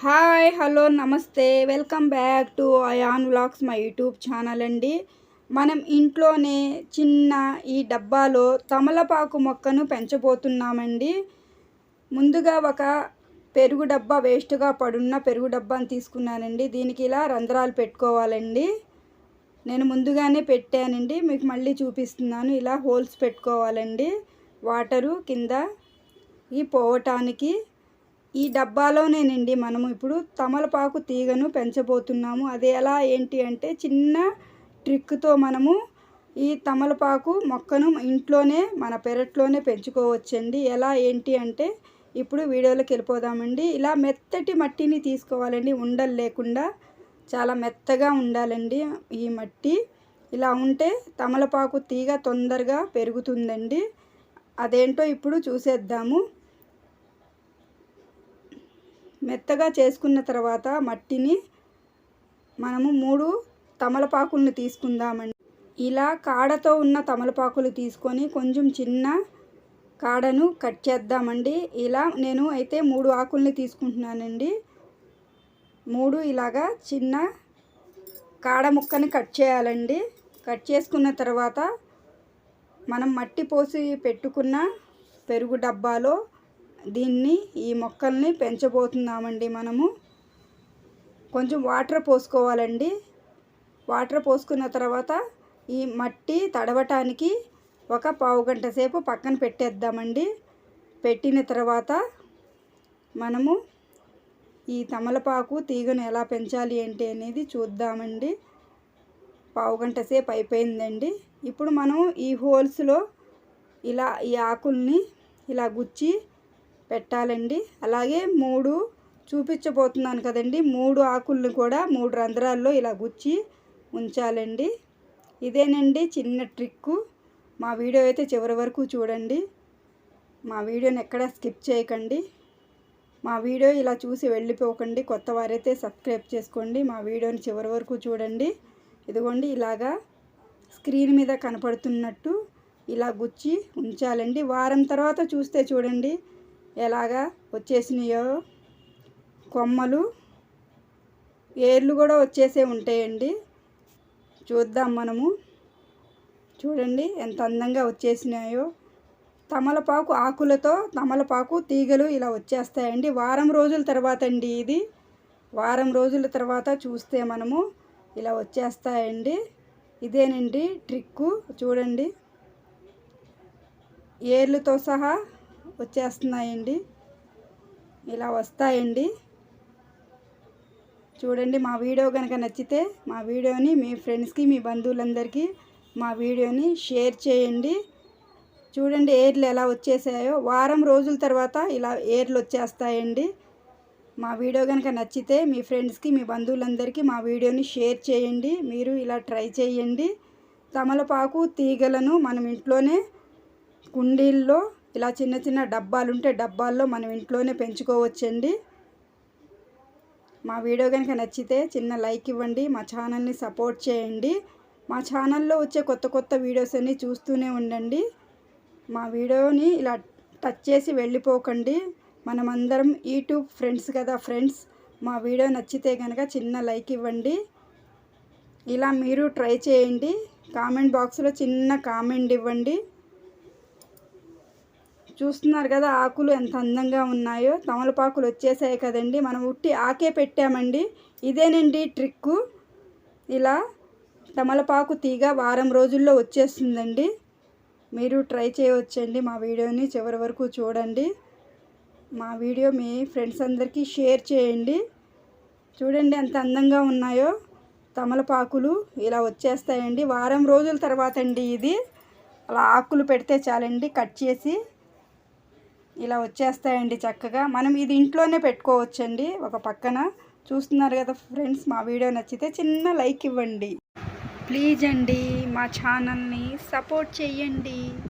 Hi hello నమస్తే. Welcome back to Ayaan vlogs my YouTube channel అండి. మనం ఇంట్లోనే చిన్న ఈ డబ్బాలో తమలపాకు మొక్కను పెంచబోతున్నామండి. ముందుగా ఒక పెరుగు డబ్బా వేస్ట్గా పడున్న పెరుగు డబ్బాని తీసుకున్నానండి. దీనికి ఇలా రంధ్రాలు పెట్టుకోవాలండి. నేను ముందుగానే పెట్టానండి. మీకు మళ్ళీ చూపిస్తున్నాను. ఇలా హోల్స్ పెట్టుకోవాలండి. వాటరు కింద ఈ పోవటానికి ఈ డబ్బాలోనేనండి మనము ఇప్పుడు తమలపాకు తీగను పెంచబోతున్నాము. అది ఎలా ఏంటి అంటే చిన్న ట్రిక్తో మనము ఈ తమలపాకు మొక్కను ఇంట్లోనే మన పెరట్లోనే పెంచుకోవచ్చండి. ఎలా ఏంటి అంటే ఇప్పుడు వీడియోలోకి వెళ్ళిపోదామండి. ఇలా మెత్తటి మట్టిని తీసుకోవాలండి. ఉండలు లేకుండా చాలా మెత్తగా ఉండాలండి ఈ మట్టి. ఇలా ఉంటే తమలపాకు తీగ తొందరగా పెరుగుతుందండి. అదేంటో ఇప్పుడు చూసేద్దాము. మెత్తగా చేసుకున్న తర్వాత మట్టిని మనము మూడు తమలపాకులను తీసుకుందామండి. ఇలా కాడతో ఉన్న తమలపాకులు తీసుకొని కొంచెం చిన్న కాడను కట్ చేద్దామండి. ఇలా నేను అయితే మూడు ఆకుల్ని తీసుకుంటున్నానండి. మూడు ఇలాగా చిన్న కాడ ముక్కని కట్ చేయాలండి. కట్ చేసుకున్న తర్వాత మనం మట్టి పోసి పెట్టుకున్న పెరుగు డబ్బాలో దీన్ని ఈ మొక్కల్ని పెంచబోతున్నామండి మనము. కొంచెం వాటర్ పోసుకోవాలండి. వాటర్ పోసుకున్న తర్వాత ఈ మట్టి తడవటానికి ఒక పావు గంట సేపు పక్కన పెట్టేద్దామండి. పెట్టిన తర్వాత మనము ఈ తమలపాకు తీగను ఎలా పెంచాలి ఏంటి అనేది చూద్దామండి. పావు గంట సేపు అయిపోయిందండి. ఇప్పుడు మనం ఈ హోల్స్లో ఇలా ఈ ఆకుల్ని ఇలా గుచ్చి పెట్టాలండి. అలాగే మూడు చూపించబోతున్నాను కదండి. మూడు ఆకుల్ని కూడా మూడు రంధ్రాల్లో ఇలా గుచ్చి ఉంచాలండి. ఇదేనండి చిన్న ట్రిక్కు. మా వీడియో అయితే చివరి వరకు చూడండి. మా వీడియోని ఎక్కడ స్కిప్ చేయకండి. మా వీడియో ఇలా చూసి వెళ్ళిపోకండి. కొత్త వారైతే సబ్స్క్రైబ్ చేసుకోండి. మా వీడియోని చివరి వరకు చూడండి. ఇదిగోండి ఇలాగా స్క్రీన్ మీద కనపడుతున్నట్టు ఇలా గుచ్చి ఉంచాలండి. వారం తర్వాత చూస్తే చూడండి. ఎలాగా వచ్చేసినాయో? కొమ్మలు ఏర్లు కూడా వచ్చేసే ఉంటాయండి. చూద్దాం మనము. చూడండి ఎంత అందంగా వచ్చేసినాయో. తమలపాకు ఆకులతో తమలపాకు తీగలు ఇలా వచ్చేస్తాయండి. వారం రోజుల తర్వాత అండి ఇది. వారం రోజుల తర్వాత చూస్తే మనము ఇలా వచ్చేస్తాయండి. ఇదేనండి ట్రిక్కు. చూడండి. ఏర్లతో సహా వచ్చేస్తున్నాయండి. ఇలా వస్తాయండి. చూడండి మా వీడియో కనుక నచ్చితే మా వీడియోని మీ ఫ్రెండ్స్కి మీ బంధువులందరికీ మా వీడియోని షేర్ చేయండి. చూడండి ఏర్లు ఎలా వచ్చేసాయో. వారం రోజుల తర్వాత ఇలా ఏర్లు వచ్చేస్తాయండి. మా వీడియో కనుక నచ్చితే మీ ఫ్రెండ్స్కి మీ బంధువులందరికీ మా వీడియోని షేర్ చేయండి. మీరు ఇలా ట్రై చేయండి. తమలపాకు తీగలను మనం ఇంట్లోనే కుండీల్లో ఇలా చిన్న చిన్న డబ్బాలు ఉంటే డబ్బాల్లో మనం ఇంట్లోనే పెంచుకోవచ్చండి. మా వీడియో కనుక నచ్చితే చిన్న లైక్ ఇవ్వండి మా ఛానల్ని సపోర్ట్ చేయండి. మా ఛానల్లో వచ్చే కొత్త కొత్త వీడియోస్ అన్నీ చూస్తూనే ఉండండి. మా వీడియోని ఇలా టచ్ చేసి వెళ్ళిపోకండి. మనమందరం యూట్యూబ్ ఫ్రెండ్స్ కదా ఫ్రెండ్స్ మా వీడియో నచ్చితే కనుక చిన్న లైక్ ఇవ్వండి. ఇలా మీరు ట్రై చేయండి. కామెంట్ బాక్స్లో చిన్న కామెంట్ ఇవ్వండి. చూస్తున్నారు కదా ఆకులు ఎంత అందంగా ఉన్నాయో. తమలపాకులు వచ్చేసాయి కదండి. మనం ఉట్టి ఆకే పెట్టామండి. ఇదేనండి ట్రిక్కు. ఇలా తమలపాకు తీగ వారం రోజుల్లో వచ్చేస్తుందండి. మీరు ట్రై చేయవచ్చండి మా వీడియోని చివరి వరకు చూడండి. మా వీడియో మీ ఫ్రెండ్స్ అందరికీ షేర్ చేయండి. చూడండి ఎంత అందంగా ఉన్నాయో. తమలపాకులు ఇలా వచ్చేస్తాయండి. వారం రోజుల తర్వాత అండి ఇది. అలా ఆకులు పెడితే చాలండి. కట్ చేసి ఇలా వచ్చేస్తాయండి చక్కగా. మనం ఇది ఇంట్లోనే పెట్టుకోవచ్చండి ఒక పక్కన. చూస్తున్నారు కదా ఫ్రెండ్స్ మా వీడియో నచ్చితే చిన్న లైక్ ఇవ్వండి. ప్లీజ్ అండి మా ఛానల్ని సపోర్ట్ చేయండి